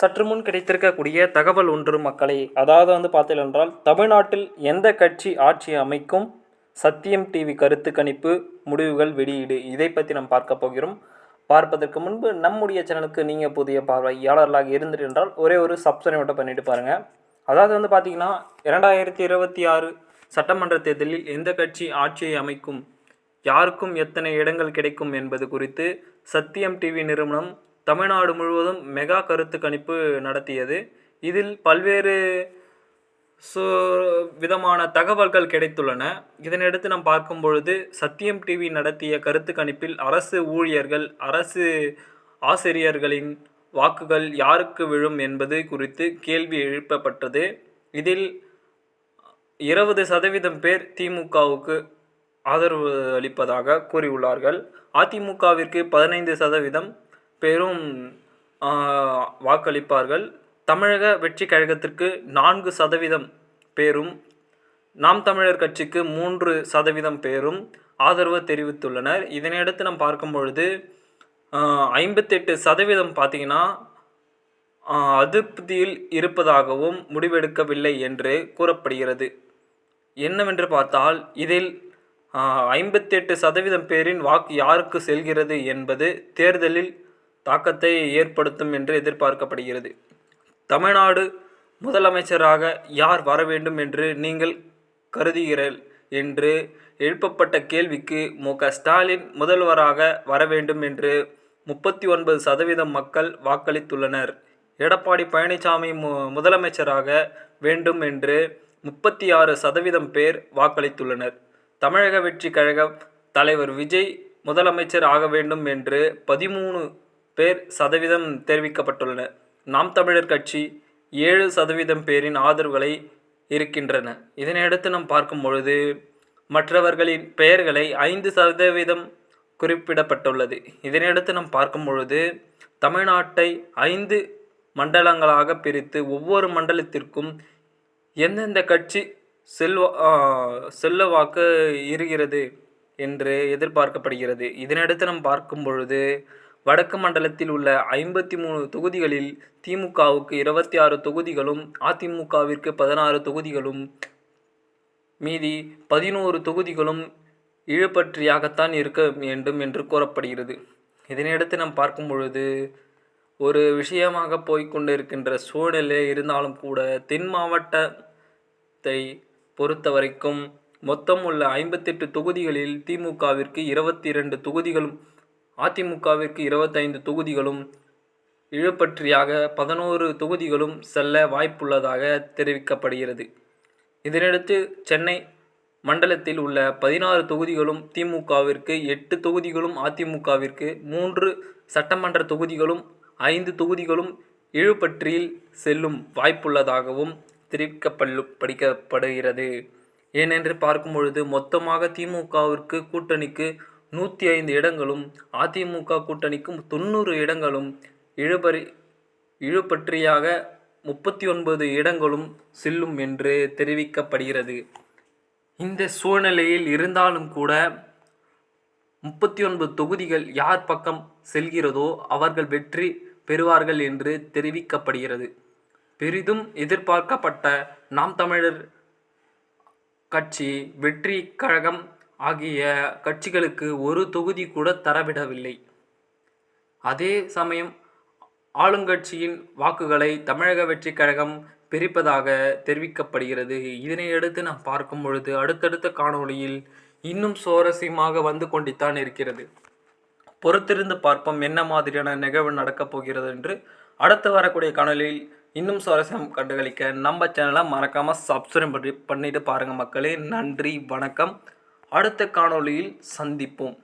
சற்று முன் கிடைத்திருக்கக்கூடிய தகவல் ஒன்று மக்களை. அதாவது வந்து பார்த்தீர்கள் என்றால் தமிழ்நாட்டில் எந்த கட்சி ஆட்சி அமைக்கும்? சத்தியம் டிவி கருத்து கணிப்பு முடிவுகள் வெளியீடு இதை பற்றி நாம் பார்க்க போகிறோம். பார்ப்பதற்கு முன்பு நம்முடைய சேனலுக்கு நீங்கள் புதிய பார்வையாளர்களாக இருந்துட்டு என்றால் ஒரே ஒரு சப்ஸ்கிரைப் மட்டும் பண்ணிட்டு பாருங்கள் அதாவது வந்து பார்த்தீங்கன்னா இரண்டாயிரத்தி இருபத்தி ஆறு சட்டமன்ற தேர்தலில் எந்த கட்சி ஆட்சியை அமைக்கும்? யாருக்கும் எத்தனை இடங்கள் கிடைக்கும் என்பது குறித்து சத்தியம் டிவி நிறுவனம் தமிழ்நாடு முழுவதும் மெகா கருத்து கணிப்பு நடத்தியது. இதில் பல்வேறு சு விதமான தகவல்கள் கிடைத்துள்ளன. இதனையடுத்து நாம் பார்க்கும் பொழுது சத்தியம் டிவி நடத்திய கருத்து கணிப்பில் அரசு ஊழியர்கள் அரசு ஆசிரியர்களின் வாக்குகள் யாருக்கு விழும் என்பது குறித்து கேள்வி எழுப்பப்பட்டது. இதில் இருபது சதவீதம் பேர் திமுகவுக்கு ஆதரவு அளிப்பதாக கூறியுள்ளார்கள். அதிமுகவிற்கு பதினைந்து சதவீதம் பேரும் வாக்களிப்பார்கள். தமிழக வெற்றி கழகத்திற்கு நான்கு சதவீதம் பேரும் நாம் தமிழர் கட்சிக்கு மூன்று சதவீதம் பேரும் ஆதரவு தெரிவித்துள்ளனர். இதனையடுத்து நாம் பார்க்கும் பொழுது ஐம்பத்தெட்டு சதவீதம் பார்த்தீங்கன்னா அதிருப்தியில் இருப்பதாகவும் முடிவெடுக்கவில்லை என்று கூறப்படுகிறது. என்னவென்று பார்த்தால் இதில் ஐம்பத்தெட்டு சதவீதம் பேரின் வாக்கு யாருக்கு செல்கிறது என்பது தேர்தலில் தாக்கத்தை ஏற்படுத்தும் என்று எதிர்பார்க்கப்படுகிறது. தமிழ்நாடு முதலமைச்சராக யார் வர வேண்டும் என்று நீங்கள் கருதுகிறீர்கள் என்று எழுப்பப்பட்ட கேள்விக்கு மு. க. ஸ்டாலின் முதல்வராக வர வேண்டும் என்று முப்பத்தி ஒன்பது சதவீதம் மக்கள் வாக்களித்துள்ளனர். எடப்பாடி பழனிசாமி மு முதலமைச்சராக வேண்டும் என்று முப்பத்தி ஆறு சதவீதம் பேர் வாக்களித்துள்ளனர். தமிழக வெற்றி கழகம் தலைவர் விஜய் முதலமைச்சர் ஆக வேண்டும் என்று பதிமூணு பேர் சதவீதம் தெரிவிக்கப்பட்டுள்ளன. நாம் தமிழர் கட்சி ஏழு சதவீதம் பேரின் ஆதரவுகளை இருக்கின்றன. இதனையடுத்து நாம் பார்க்கும் பொழுது மற்றவர்களின் பெயர்களை ஐந்து சதவீதம் குறிப்பிடப்பட்டுள்ளது. இதனையடுத்து நாம் பார்க்கும் பொழுது தமிழ்நாட்டை ஐந்து மண்டலங்களாக பிரித்து ஒவ்வொரு மண்டலத்திற்கும் எந்தெந்த கட்சி செல்வா செல்லவாக்கு இருக்கிறது என்று எதிர்பார்க்கப்படுகிறது. இதனையடுத்து நாம் பார்க்கும் பொழுது வடக்கு மண்டலத்தில் உள்ள ஐம்பத்தி மூணு தொகுதிகளில் திமுகவுக்கு இருபத்தி ஆறு தொகுதிகளும் அதிமுகவிற்கு பதினாறு தொகுதிகளும் மீதி பதினோரு தொகுதிகளும் இழுபற்றியாகத்தான் இருக்க வேண்டும் என்று கூறப்படுகிறது. இதனையடுத்து நாம் பார்க்கும் பொழுது ஒரு விஷயமாக போய்கொண்டிருக்கின்ற சூழ்நிலை இருந்தாலும் கூட தென் மாவட்டத்தை பொறுத்த வரைக்கும் மொத்தம் உள்ள ஐம்பத்தெட்டு தொகுதிகளில் திமுகவிற்கு இருபத்தி இரண்டு தொகுதிகளும் அதிமுகவிற்கு இருபத்தைந்து தொகுதிகளும் இழுபற்றியாக பதினோரு தொகுதிகளும் செல்ல வாய்ப்புள்ளதாக தெரிவிக்கப்படுகிறது. இதனையடுத்து சென்னை மண்டலத்தில் உள்ள பதினாறு தொகுதிகளும் திமுகவிற்கு எட்டு தொகுதிகளும் அதிமுகவிற்கு மூன்று சட்டமன்ற தொகுதிகளும் ஐந்து தொகுதிகளும் இழுபற்றியில் செல்லும் வாய்ப்புள்ளதாகவும் தெரிவிக்கப்படு படிக்கப்படுகிறது ஏனென்று பார்க்கும் பொழுது மொத்தமாக திமுகவிற்கு கூட்டணிக்கு நூற்றி ஐந்து இடங்களும் அதிமுக கூட்டணிக்கும் தொண்ணூறு இடங்களும் இழுபறி இழுபற்றியாக முப்பத்தி ஒன்பது இடங்களும் செல்லும் என்று தெரிவிக்கப்படுகிறது. இந்த சூழ்நிலையில் இருந்தாலும் கூட முப்பத்தி ஒன்பது தொகுதிகள் யார் பக்கம் செல்கிறதோ அவர்கள் வெற்றி பெறுவார்கள் என்று தெரிவிக்கப்படுகிறது. பெரிதும் எதிர்பார்க்கப்பட்ட நாம் தமிழர் கட்சி வெற்றி கழகம் ஆகிய கட்சிகளுக்கு ஒரு தொகுதி கூட தரவிடவில்லை. அதே சமயம் ஆளுங்கட்சியின் வாக்குகளை தமிழக வெற்றி கழகம் பிரிப்பதாக தெரிவிக்கப்படுகிறது. இதனையடுத்து நாம் பார்க்கும் பொழுது அடுத்தடுத்த காணொளியில் இன்னும் சுவாரஸ்யமாக வந்து கொண்டித்தான் இருக்கிறது. பொறுத்திருந்து பார்ப்போம் என்ன மாதிரியான நிகழ்வு நடக்கப் போகிறது என்று. அடுத்து வரக்கூடிய காணொலியில் இன்னும் சுவாரஸ்யம் கண்டுகளிக்க நம்ம சேனலை மறக்காமல் சப்ஸ்கிரைப் பண்ணி பண்ணிட்டு பாருங்கள் மக்களே. நன்றி வணக்கம். அடுத்த காணொளியில் சந்திப்போம்.